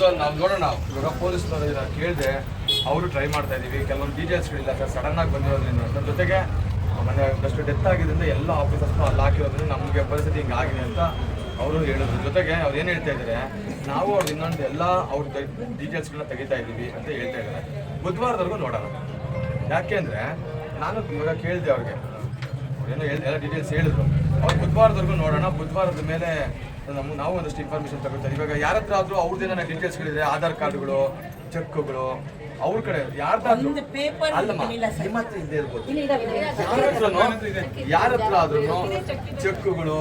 So ನಾವು ನೋಡೋಣ. ಇವಾಗ ಪೊಲೀಸ್ ಕೇಳಿದೆ, ಅವರು ಟ್ರೈ ಮಾಡ್ತಾ ಇದೀವಿ. ಕೆಲವೊಂದು ಡೀಟೇಲ್ಸ್ಗಳಿಲ್ಲ ಸರ್. ಸಡನ್ ಆಗಿ ಬಂದಿರೋದ್ರಿಂದ. ಅದ್ರ ಜೊತೆಗೆ ಮನೆ ಒಂದಷ್ಟು ಡೆತ್ ಆಗಿದ್ದರಿಂದ ಎಲ್ಲ ಆಫೀಸರ್ಸ್ನು ಅಲ್ಲಿ ಹಾಕಿರೋದ್ರಿಂದ ನಮಗೆ ಪರಿಸ್ಥಿತಿ ಹಿಂಗೆ ಆಗಿದೆ ಅಂತ ಅವರು ಹೇಳಿದ್ರು. ಜೊತೆಗೆ ಅವ್ರು ಏನು ಹೇಳ್ತಾ ಇದ್ದಾರೆ ನಾವು ಅವ್ರು ಇನ್ನೊಂದು ಎಲ್ಲ ಅವ್ರ ಡೀಟೇಲ್ಸ್ಗಳನ್ನ ತೆಗಿತಾ ಇದ್ದೀವಿ ಅಂತ ಹೇಳ್ತಾ ಇದ್ದಾರೆ ಬುಧವಾರದವರೆಗೂ ನೋಡೋಣ. ಯಾಕೆಂದ್ರೆ ನಾನು ಇವಾಗ ಕೇಳಿದೆ ಅವ್ರಿಗೆ. ಏನೋ ಎಲ್ಲ ಡೀಟೇಲ್ಸ್ ಹೇಳಿದ್ರು. ಅವ್ರು ಬುಧವಾರದವರೆಗೂ ನೋಡೋಣ ಬುಧವಾರದ ಮೇಲೆ ನಮ್ಮ ನಾವು ಒಂದಷ್ಟು ಇನ್ಫಾರ್ಮೇಶನ್ ತಗೋತಾರೆ. ಇವಾಗ ಯಾರ ಹತ್ರ ಆದ್ರೂ ಅವ್ರದ್ದೇನ ಡೀಟೇಲ್ಸ್ಗಳಿದೆ ಆಧಾರ್ ಕಾರ್ಡ್ಗಳು ಚೆಕ್ಗಳು ಅವ್ರ ಕಡೆ ಯಾರ್ದಾದ್ರೂ ಅಲ್ಲಮ್ಮ ನಿಮ್ಮ ಹತ್ರ ಇದ್ದೇ ಇರ್ಬೋದು. ಯಾರ ಹತ್ರನೂ ಯಾರ ಹತ್ರ ಆದ್ರೂ ಚೆಕ್ಗಳು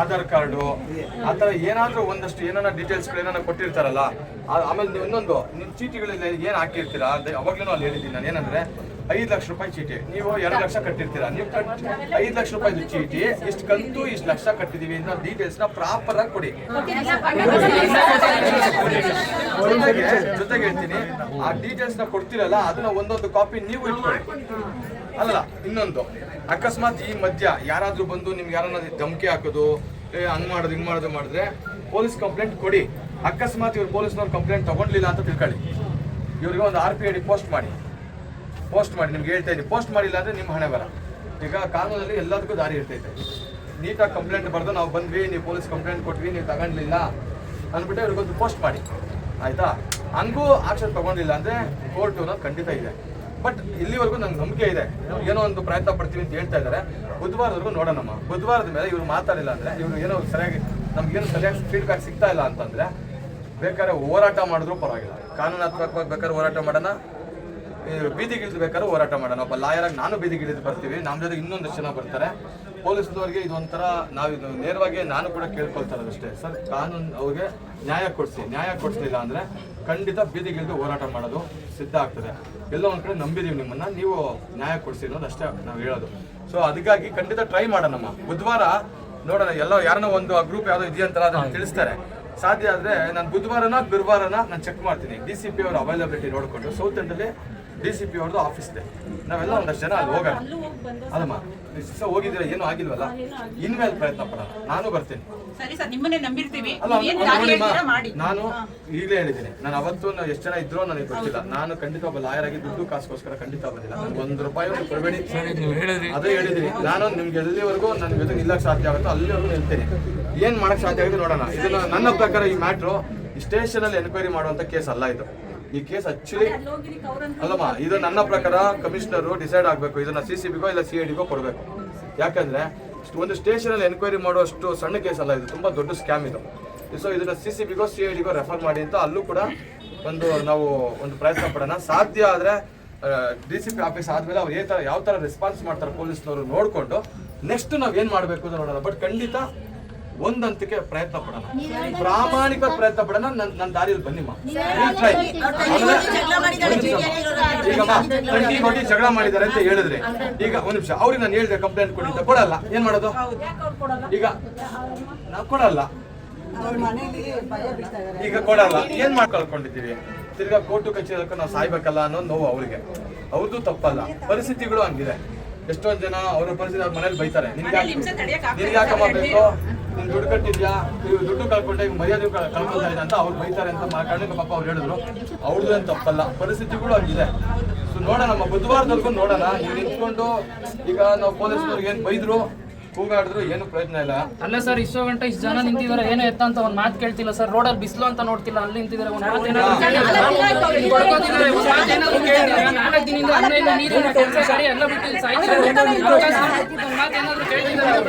ಆಧಾರ್ ಕಾರ್ಡು ಆ ಥರ ಏನಾದ್ರೂ ಒಂದಷ್ಟು ಏನಾರ ಡೀಟೇಲ್ಸ್ಗಳು ಏನಾರ ಕೊಟ್ಟಿರ್ತಾರಲ್ಲ ಆಮೇಲೆ ನೀವು ಇನ್ನೊಂದು ನಿಮ್ಮ ಚೀಟಿಗಳಲ್ಲಿ ಏನು ಹಾಕಿರ್ತೀರಾ? ಅವಾಗ್ಲೂ ಅಲ್ಲಿ ಹೇಳಿದ್ದೀನಿ ನಾನು. ಏನಂದ್ರೆ ಐದು ಲಕ್ಷ ರೂಪಾಯಿ ಚೀಟಿ. ನೀವು ಎರಡು ಲಕ್ಷ ಕಟ್ಟಿರ್ತೀರಾ? ನೀವು ಐದು ಲಕ್ಷ ರೂಪಾಯಿ ಚೀಟಿ. ಇಷ್ಟು ಕಂತು ಇಷ್ಟು ಲಕ್ಷ ಕಟ್ಟಿದೀವಿ. ಅನ್ನೋ ಡೀಟೇಲ್ಸ್ನ ಪ್ರಾಪರ್ ಆಗಿ ಕೊಡಿ. ಜೊತೆಗೆ ಹೇಳ್ತೀನಿ. ಆ ಡೀಟೇಲ್ಸ್ನ ಕೊಡ್ತಿರಲ್ಲ, ಅದನ್ನ ಒಂದೊಂದು ಕಾಪಿ ನೀವು ಇಟ್ಕೊಳ್ಳಿ. ಅಲ್ಲ ಇನ್ನೊಂದು. ಅಕಸ್ಮಾತ್ ಈ ಮಧ್ಯ ಯಾರಾದ್ರೂ ಬಂದು ನಿಮ್ಗೆ ಯಾರನ್ನ ಧಮಕಿ ಹಾಕೋದು ಹಂಗ್ ಮಾಡೋದು, ಹಿಂಗ್ ಮಾಡೋದು ಮಾಡಿದ್ರೆ ಪೊಲೀಸ್ ಕಂಪ್ಲೇಂಟ್ ಕೊಡಿ. ಅಕಸ್ಮಾತ್ ಇವ್ರು ಪೊಲೀಸ್ನವ್ರು ಕಂಪ್ಲೇಂಟ್ ತಗೊಂಡ್ಲಿಲ್ಲ ಅಂತ ತಿಳ್ಕೊಳ್ಳಿ. ಇವ್ರಿಗೆ ಒಂದು R P I D post ಮಾಡಿ. ಪೋಸ್ಟ್ ಮಾಡಿ, ನಿಮ್ಗೆ ಹೇಳ್ತಾ ಇದ್ದೀನಿ. ಪೋಸ್ಟ್ ಮಾಡಿಲ್ಲ ಅಂದರೆ ನಿಮ್ಮ ಹಣೆ ಬರ ಈಗ ಕಾನೂನಲ್ಲಿ ಎಲ್ಲದಕ್ಕೂ ದಾರಿ ಇರ್ತೈತೆ ನೀಟಾಗಿ ಕಂಪ್ಲೇಂಟ್ ಬರೆದು ನಾವು ಬಂದ್ವಿ, ನೀವು ಪೊಲೀಸ್ ಕಂಪ್ಲೇಂಟ್ ಕೊಟ್ವಿ, ನೀವು ತಗೊಂಡ್ಲಿಲ್ಲ ಅಂದ್ಬಿಟ್ಟು ಅವ್ರಿಗೊಂದು ಪೋಸ್ಟ್ ಮಾಡಿ. ಆಯಿತಾ? ಹಂಗೂ ಆಕ್ಷನ್ ತಗೊಂಡಿಲ್ಲ ಅಂದರೆ ಕೋರ್ಟ್ ಅನ್ನೋದು ಖಂಡಿತ ಇದೆ. ಬಟ್ ಇಲ್ಲಿವರೆಗೂ ನಂಗೆ ನಂಬಿಕೆ ಇದೆ. ಏನೋ ಒಂದು ಪ್ರಯತ್ನ ಪಡ್ತೀವಿ ಅಂತ ಹೇಳ್ತಾ ಇದ್ದಾರೆ. ಬುಧವಾರದವರೆಗೂ ನೋಡೋಣಮ್ಮ ಬುಧವಾರದ ಮೇಲೆ ಇವರು ಮಾತಾಡಿಲ್ಲ ಅಂದರೆ, ಇವರು ಏನೋ ಸರಿಯಾಗಿ ನಮ್ಗೇನು ಸರಿಯಾಗಿ ಫೀಡ್ಬ್ಯಾಕ್ ಸಿಗ್ತಾ ಇಲ್ಲ ಅಂತಂದರೆ, ಬೇಕಾದ್ರೆ ಹೋರಾಟ ಮಾಡಿದ್ರೂ ಪರವಾಗಿಲ್ಲ. ಕಾನೂನಾತ್ಮಕವಾಗಿ ಬೇಕಾದ್ರೆ ಹೋರಾಟ ಮಾಡೋಣ. ಬೀದಿಗಿಳಿದು ಬೇಕಾದ್ರೆ ಹೋರಾಟ ಮಾಡೋಣ. ಒಬ್ಬ ಲಾಯರ್ ಆಗಿ ನಾನು ಬೀದಿಗಿಳಿದು ಬರ್ತೀವಿ. ನಮ್ಮ ಜೊತೆಗೆ ಇನ್ನೊಂದಷ್ಟು ಜನ ಬರ್ತಾರೆ. ಪೊಲೀಸ್ನವ್ರಿಗೆ ಇದೊಂಥರ ನಾವು ಇದು ನೇರವಾಗಿ ನಾನು ಕೂಡ ಕೇಳ್ಕೊಳ್ತಾ ಅಷ್ಟೇ. ಸರ್, ಕಾನೂನು ಅವ್ರಿಗೆ ನ್ಯಾಯ ಕೊಡಿಸಿ. ನ್ಯಾಯ ಕೊಡಿಸಲಿಲ್ಲ ಅಂದರೆ ಖಂಡಿತ ಬೀದಿಗಿಳಿದು ಹೋರಾಟ ಮಾಡೋದು ಸಿದ್ಧ ಆಗ್ತದೆ. ಎಲ್ಲೋ ಒಂದು ಕಡೆ ನಂಬಿದೀವಿ ನಿಮ್ಮನ್ನು. ನೀವು ನ್ಯಾಯ ಕೊಡಿಸಿ ಅನ್ನೋದು ಅಷ್ಟೇ ನಾವು ಹೇಳೋದು. ಸೊ ಅದಕ್ಕಾಗಿ ಖಂಡಿತ ಟ್ರೈ ಮಾಡೋಣಮ್ಮ. ಬುಧವಾರ ನೋಡೋಣ, ಎಲ್ಲೋ ಯಾರನ್ನೋ ಒಂದು ಗ್ರೂಪ್ ಯಾವುದೋ ಇದೆಯಂತಲ್ಲ ಅದನ್ನು ತಿಳಿಸ್ತಾರೆ. ಸಾಧ್ಯ ಆದರೆ ನಾನು ಬುಧವಾರನ, ಗುರುವಾರನ ನಾನು ಚೆಕ್ ಮಾಡ್ತೀನಿ. ಡಿ ಸಿ ಪಿ ಅವರ ಅವೈಲಬಿಲಿಟಿ ನೋಡಿಕೊಂಡು ಸೌತ್ ಎಂಡಲ್ಲಿ ಡಿ ಸಿ ಪಿ ಅವ್ರದ್ದು ಆಫೀಸ್ ಇದೆ. ನಾವೆಲ್ಲ ಒಂದಷ್ಟು ಜನ ಅಲ್ಲಿ ಹೋಗೋಣ. ಅದಮ್ಮ ಸೊ ಹೋಗಿದ್ರೆ ಏನೂ ಆಗಿಲ್ವಲ್ಲ? ಇನ್ಮೇಲೆ ಪ್ರಯತ್ನ ಪಡೋಣ. ನಾನು ಬರ್ತೀನಿ. ಸರಿ ಸರ್ ನಿಮ್ಮನ್ನೇ ನಂಬಿರ್ತೀವಿ. ಅಲ್ಲ ಏನ್ ಒಂದು ದಾರಿ ನೋಡಿಮ್ಮ, ಹೇಳ್ತೀರಾ ಮಾಡಿ. ನಾನು ಈಗಲೇ ಹೇಳಿದ್ದೀನಿ. ನಾನು ಅವತ್ತು ಎಷ್ಟು ಜನ ಇದ್ರು ನನಗೆ ಗೊತ್ತಿಲ್ಲ. ನಾನು ಖಂಡಿತ ಒಬ್ಬ ಲಾಯರ್ ಆಗಿ ದುಡ್ಡು ಕಾಸ್ಗೋಸ್ಕರ ಖಂಡಿತ ಬಂದಿಲ್ಲ. ನನಗೆ ಒಂದು ರೂಪಾಯಿ ಒಂದು ಕೊಡಬೇಡಿ. ಅದೇ ಹೇಳಿದ್ದೀನಿ. ನಾನು ನಿಮ್ಗೆ ಎಲ್ಲಿವರೆಗೂ ನನ್ನ ಜೊತೆ ನಿಲ್ಲಕ್ಕೆ ಸಾಧ್ಯ ಆಗುತ್ತೋ ಅಲ್ಲಿವರೆಗೂ ನಿಲ್ತೀನಿ. ಏನ್ ಮಾಡಕ್ ಸಾಧ್ಯ ಆಗುತ್ತೆ ನೋಡೋಣ. ಇದನ್ನ ನನ್ನ ಪ್ರಕಾರ ಈ ಮ್ಯಾಟ್ರು ಸ್ಟೇಷನ್ ಅಲ್ಲಿ ಎನ್ಕ್ವೈರಿ ಮಾಡುವಂತ ಕೇಸ್ ಅಲ್ಲ ಇದು. ಈ ಕೇಸ್ ಆಕ್ಚುಲಿ ಅಲ್ಲಮ್ಮ ಇದು ನನ್ನ ಪ್ರಕಾರ ಕಮಿಷನರ್ ಡಿಸೈಡ್ ಆಗಬೇಕು. ಇದನ್ನ ಸಿ ಸಿ ಬಿಗೋ ಇಲ್ಲ ಸಿ ಐ ಡಿಗೋ ಕೊಡಬೇಕು. ಯಾಕಂದ್ರೆ ಒಂದು ಸ್ಟೇಷನ್ ಅಲ್ಲಿ ಎನ್ಕ್ವೈರಿ ಮಾಡುವಷ್ಟು ಸಣ್ಣ ಕೇಸ್ ಅಲ್ಲ ಇದು ತುಂಬಾ ದೊಡ್ಡ ಸ್ಕ್ಯಾಮ್ ಇದು. ಸೊ ಇದನ್ನ ಸಿ ಸಿ ಬಿಗೋ ಸಿ ಐ ಡಿಗೋ ರೆಫರ್ ಮಾಡಿ ಅಂತ ಅಲ್ಲೂ ಕೂಡ ಒಂದು ನಾವು ಒಂದು ಪ್ರಯತ್ನ ಪಡೋಣ. ಸಾಧ್ಯ ಆದರೆ ಡಿ ಸಿ ಪಿ ಆಫೀಸ್ ಆದ್ಮೇಲೆ ಅವ್ರು ಯಾವ ಥರ ಯಾವ ತರ ರೆಸ್ಪಾನ್ಸ್ ಮಾಡ್ತಾರೆ ಪೊಲೀಸ್ನವರು ನೋಡಿಕೊಂಡು ನೆಕ್ಸ್ಟ್ ನಾವು ಏನು ಮಾಡಬೇಕು ಅಂತ ನೋಡೋಣ. ಬಟ್ ಖಂಡಿತ ಒಂದಂತಕ್ಕೆ ಪ್ರಯತ್ನ ಪಡೋಣ. ಪ್ರಾಮಾಣಿಕ ಪ್ರಯತ್ನ ಪಡೋಣ ನನ್ನ ನನ್ನ ದಾರಿಯಲ್ಲಿ ಬನ್ನಿಮ್ಮ ಈಗ. ಆಮೇಲೆ- ಜಗಳ ಮಾಡಿದ್ದಾರೆ, ಅಂತ ಹೇಳಿದ್ರೆ ಈಗ ಒಂದ್ ನಿಮಿಷ ಅವ್ರಿಗೆ ನಾನು ಹೇಳಿದೆ ಕಂಪ್ಲೇಂಟ್ ಕೊಡಿ ಅಂತ. ಕೊಡಲ್ಲ. ಏನ್ ಮಾಡೋದು? ಈಗ ನಾವು ಕೊಡಲ್ಲ. ಈಗ ಕೊಡಲ್ಲ. ಏನ್ ಮಾಡ್ಕೊಳ್ಕೊಂಡಿದ್ದೀವಿ ತಿರ್ಗಾ ಕೋರ್ಟು ಕಚೇರಿ ನಾವು ಸಾಯ್ಬೇಕಲ್ಲ ಅನ್ನೋ ನೋವು ಅವ್ರಿಗೆ. ಅವ್ರದ್ದು ತಪ್ಪಲ್ಲ. ಪರಿಸ್ಥಿತಿಗಳು ಹಂಗಿದೆ. ಎಷ್ಟೊಂದ್ ಜನ ಅವ್ರ ಪರಿಸ್ಥಿತಿ ಅವ್ರ ಮನೇಲಿ ಬೈತಾರೆ. ನಿನ್ಗೆ ಮನೇಲಿ ಹಿಂಸೆ ತಡೆಯಕ್ ಯಾಕಮ್ಮ ಬೇಕು? ನೀನ್ ದುಡ್ಡು ಕಟ್ಟಿದ್ಯಾ? ನೀವು ದುಡ್ಡು ಕಳ್ಕೊಂಡೆ ಈಗ ಮರ್ಯಾದೆ ಕಳ್- ಕಳ್ಕೊಳ್ತಾ ಇದೆ ಅಂತ ಅವ್ರು ಬೈತಾರೆ ಅಂತ ಮಾ- ಕಾರಣಕ್ಕೆ ಪಾಪ ಅವ್ರು ಹೇಳಿದ್ರು. ಅವ್ರದ್ದು ಏನು ತಪ್ಪಲ್ಲ. ಪರಿಸ್ಥಿತಿಗಳು ಹಂಗಿದೆ. ಸೊ ನೋಡೋಣ ಬುಧವಾರದವರೆಗೂ ನೋಡೋಣ. ನೀವು ನಿಂತ್ಕೊಂಡು ಈಗ ನಾವು ಪೊಲೀಸ್ನವ್ರಿಗೆ ಏನು ಬೈದ್ರು ಕೂಗಾಡಿದ್ರು ಏನು ಪ್ರಯೋಜನ ಇಲ್ಲ. ಅಲ್ಲ ಸರ್ ಇಷ್ಟೋ ಗಂಟೆ ಇಷ್ಟು ಜನ ನಿಂತಿದ್ದಾರೆ ಏನೋ ಎತ್ತ ಅಂತ ಒಂದು ಮಾತು ಕೇಳ್ತಿಲ್ಲ ಸರ್. ರೋಡಲ್ಲಿ ಬಿಸಿಲು ಅಂತ ನೋಡ್ತಿಲ್ಲ ಅಲ್ಲಿ ನಿಂತಿದ್ದಾರೆ ಒಂದು ಮಾತು ನಾಲ್ಕು ದಿನದಿಂದ ನೀರಿನ ಕೆಲಸ ಸರಿ ಎಲ್ಲ ಬಿಟ್ಟು ಮಾತು ಕೇಳ್ತಿದ್ದಾರೆ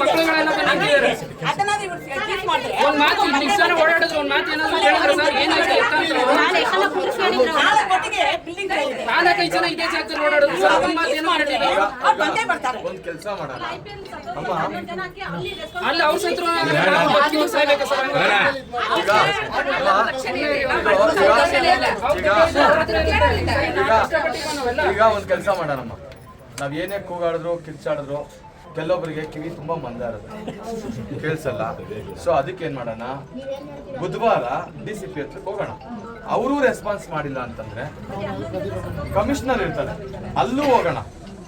ಮಕ್ಕಳುಗಳೆಲ್ಲ ನಿಂತಿದ್ದಾರೆ ಇಷ್ಟು ಜನ ಓಡಾಡಿದ್ರು ಒಂದ್ ಮಾತು ಏನಾದ್ರು ಕೇಳಿದ್ರೆ ಸರ್ ಏನಾಯ್ತು ಎತ್ತ ಅಂತ ನಾಳೆ ಕೊಟ್ಟಿಗೆ ಬಿಲ್ಡಿಂಗ್ ಇದೆ ನಾಲ್ಕೈದು ಜನ ಇದೇ ಜಾಗದಲ್ಲಿ ಓಡಾಡಿದ್ರು ಸರ್ ಒಂದ್ ಮಾತು ಏನೋ ಕೇಳಿಲ್ಲ ಅವ್ರು ಬಂದೇ ಬರ್ತಾರೆ. ಒಂದ್ ಕೆಲಸ ಮಾಡೋಣ. ಅಮ್ಮ. ಅಲ್ಲಿ ಅವ್ರ ಸತ್ರು ನಾವು ಬದುಕಿ ಸಾಯ್ಬೇಕಾ ಸರ್? ಹಂಗಾದ್ರೆ? ಈಗ ಈಗ ಈಗ ಒಂದ್ ಕೆಲಸ ಮಾಡೋಣಮ್ಮ. ನಾವ್ ಏನೇ ಕೂಗಾಡಿದ್ರು ಕಿರ್ಚಾಡಿದ್ರು ಕೆಲವೊಬ್ಬರಿಗೆ ಕಿವಿ ತುಂಬಾ ಮಂದ ಇರುತ್ತೆ. ಕೇಳಿಸಲ್ಲ? ಸೊ ಅದಕ್ಕೆ ಏನ್ ಮಾಡೋಣ? ಬುಧವಾರ ಡಿ ಸಿ ಪಿ ಹತ್ರಕ್ಕೆ ಹೋಗೋಣ. ಅವರು ರೆಸ್ಪಾನ್ಸ್ ಮಾಡಿಲ್ಲ ಅಂತಂದ್ರೆ ಕಮಿಷನರ್ ಇರ್ತಾರೆ. ಅಲ್ಲೂ ಹೋಗೋಣ.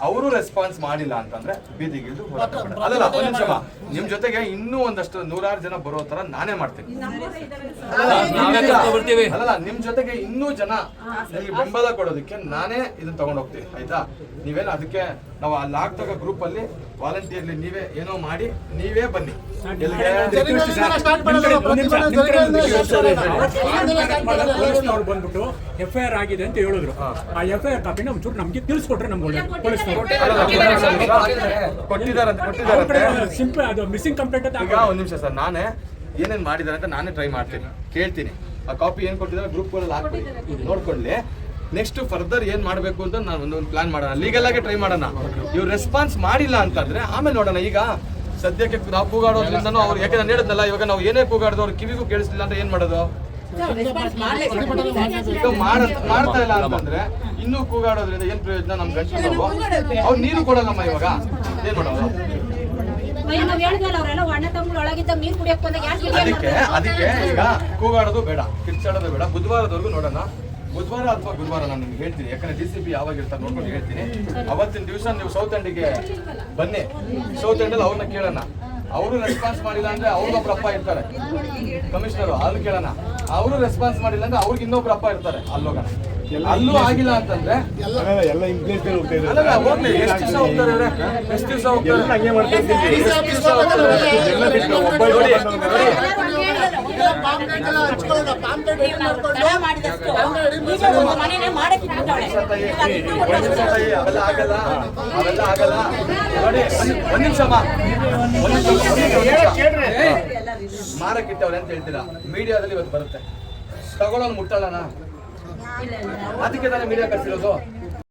ಅವರು ರೆಸ್ಪಾನ್ಸ್ ಮಾಡಿಲ್ಲ ಅಂತಂದ್ರೆ ಬೀದಿಗಿಳಿದು ಅದಲ್ಲ ಅಲ್ಲಲ್ಲ ಒಂದ್ ನಿಮಿಷ ನಿಮ್ ಜೊತೆಗೆ ಇನ್ನೂ ಒಂದಷ್ಟು ನೂರಾರು ಜನ ಬರೋ ತರ ನಾನೇ ಮಾಡ್ತೀನಿ. ಅಲ್ಲಲ್ಲ ನಿಮ್ ಜೊತೆಗೆ ಇನ್ನೂ ಜನ ಬೆಂಬಲ ಕೊಡೋದಕ್ಕೆ ನಾನೇ ಇದನ್ನ ತಗೊಂಡೋಗ್ತೀನಿ ಆಯ್ತಾ? ನೀವೇನು ಅದಕ್ಕೆ ನಾವು ಅಲ್ಲಿ ಆಗ್ತಾಗ ಗ್ರೂಪ್ ಅಲ್ಲಿ ವಾಲಂಟಿಯರ್ಲಿ ನೀವೇ ಏನೋ ಮಾಡಿ ನೀವೇ ಬನ್ನಿ? ಪೊಲೀಸ್ನವ್ರು ಬಂದ್ಬಿಟ್ಟು ಎಫ್ ಐ ಆರ್ ಆಗಿದೆ ಅಂತ ಹೇಳಿದ್ರು. ಆ ಎಫ್ ಐ ಆರ್ ಕಾಪಿನ ಒಂಚೂರು ನಮ್ಗೆ ತಿಳಿಸ್ಕೊಟ್ರೆ ನಮ್ಗೆ ಪೊಲೀಸ್ ಅವ್ರ ಸಿಂಪಲ್ ಅದು ಮಿಸ್ಸಿಂಗ್ ಕಂಪ್ಲೇಂಟ್ ಅಂತ ಈಗ ಒಂದ್ ನಿಮಿಷ ಸರ್ ನಾನೇ ಏನೇನ್ ಮಾಡಿದಾರೆ ಅಂತ ನಾನೇ ಟ್ರೈ ಮಾಡ್ತೀನಿ. ಕೇಳ್ತೀನಿ. ಆ ಕಾಪಿ ಏನ್ ಕೊಟ್ಟಿದ್ದಾರೆ? ಗ್ರೂಪ್ಗಳಲ್ಲಿ ಹಾಕ್ಬಿಡಿ. ನೋಡ್ಕೊಳ್ಳಿ. ನೆಕ್ಸ್ಟ್ ಫರ್ದರ್ ಏನ್ ಮಾಡಬೇಕು ಅಂತ ನಾನು ಒಂದೊಂದು ಪ್ಲಾನ್ ಮಾಡೋಣ. ಲೀಗಲ್ ಆಗಿ ಟ್ರೈ ಮಾಡೋಣ. ಇವ್ರು ರೆಸ್ಪಾನ್ಸ್ ಮಾಡಿಲ್ಲ ಅಂತಂದ್ರೆ ಆಮೇಲೆ ನೋಡೋಣ. ಈಗ ಸದ್ಯಕ್ಕೆ ನಾವು ಕೂಗಾಡೋದ್ರಿಂದನೂ ಅವ್ರು ಯಾಕೆ ನಾನು ಹೇಳಿದ್ನಲ್ಲ ಇವಾಗ ನಾವು ಏನೇ ಕೂಗಾಡೋದು ಅವ್ರ ಕಿವಿಗೂ ಕೇಳಿಸ್ಲಿಲ್ಲ ಅಂತ ಏನ್ ಮಾಡೋದು? ಈಗ ಮಾಡ್ತಾ ಇಲ್ಲ ಅಂತಂದ್ರೆ ಇನ್ನೂ ಕೂಗಾಡೋದ್ರಿಂದ ಏನ್ ಪ್ರಯೋಜನ ನಮ್ಮ ನೋವು ಅವ್ರು ನೀರು ಕೊಡಲ್ಲಮ್ಮ ಇವಾಗ. ಏನ್ ಮಾಡೋದು? ಅದಕ್ಕೆ ಅದಕ್ಕೆ ಈಗ ಕೂಗಾಡೋದು ಬೇಡ ಕಿರ್ಚಾಡೋದು ಬೇಡ. ಬುಧವಾರದವರೆಗೂ ನೋಡೋಣ. ಬುಧವಾರ ಅಥವಾ ಗುರುವಾರ ನಾನು ನಿಮ್ಗೆ ಹೇಳ್ತೀನಿ. ಯಾಕಂದ್ರೆ ಡಿ ಸಿ ಪಿ ಯಾವಾಗ ಇರ್ತಾರೆ ನೋಡ್ಕೊಂಡು ಹೇಳ್ತೀನಿ. ಅವತ್ತಿನ ದಿವಸ ನೀವು ಸೌತ್ ಅಂಡಿಗೆ ಬನ್ನಿ. ಸೌತ್ ಎಂಡಲ್ಲಿ ಅವ್ರನ್ನ ಕೇಳೋಣ. ಅವರು ರೆಸ್ಪಾನ್ಸ್ ಮಾಡಿಲ್ಲ ಅಂದ್ರೆ ಅವ್ರಿಗೊಬ್ರು ಅಪ್ಪ ಇರ್ತಾರೆ. ಕಮಿಷನರ್ ಅಲ್ಲಿ ಕೇಳೋಣ. ಅವರು ರೆಸ್ಪಾನ್ಸ್ ಮಾಡಿಲ್ಲ ಅಂದ್ರೆ ಅವ್ರಿಗೆ ಇನ್ನೊಬ್ರು ಅಪ್ಪ ಇರ್ತಾರೆ. ಅಲ್ಲೋಗೋಣ ಅಲ್ಲೂ ಆಗಿಲ್ಲ ಅಂತಂದ್ರೆ? ಎಷ್ಟು ದಿವಸ ಹೋಗ್ತಾರೆ? ಎಷ್ಟು ದಿವಸ ಹೋಗ್ತಾರೆ? ಮಾರಕ್ಕಿಟ್ಟವ್ರೆ ಅಂತ ಹೇಳ್ತೀರಾ? ಮೀಡಿಯಾದಲ್ಲಿ ಇವತ್ತು ಬರುತ್ತೆ. ತಗೊಳ್ಳೋನು ಮುಟ್ಟಲ್ಲನ ಅದಕ್ಕೆ ತಾನೇ ಮೀಡಿಯಾ ಕರ್ಸಿರೋದು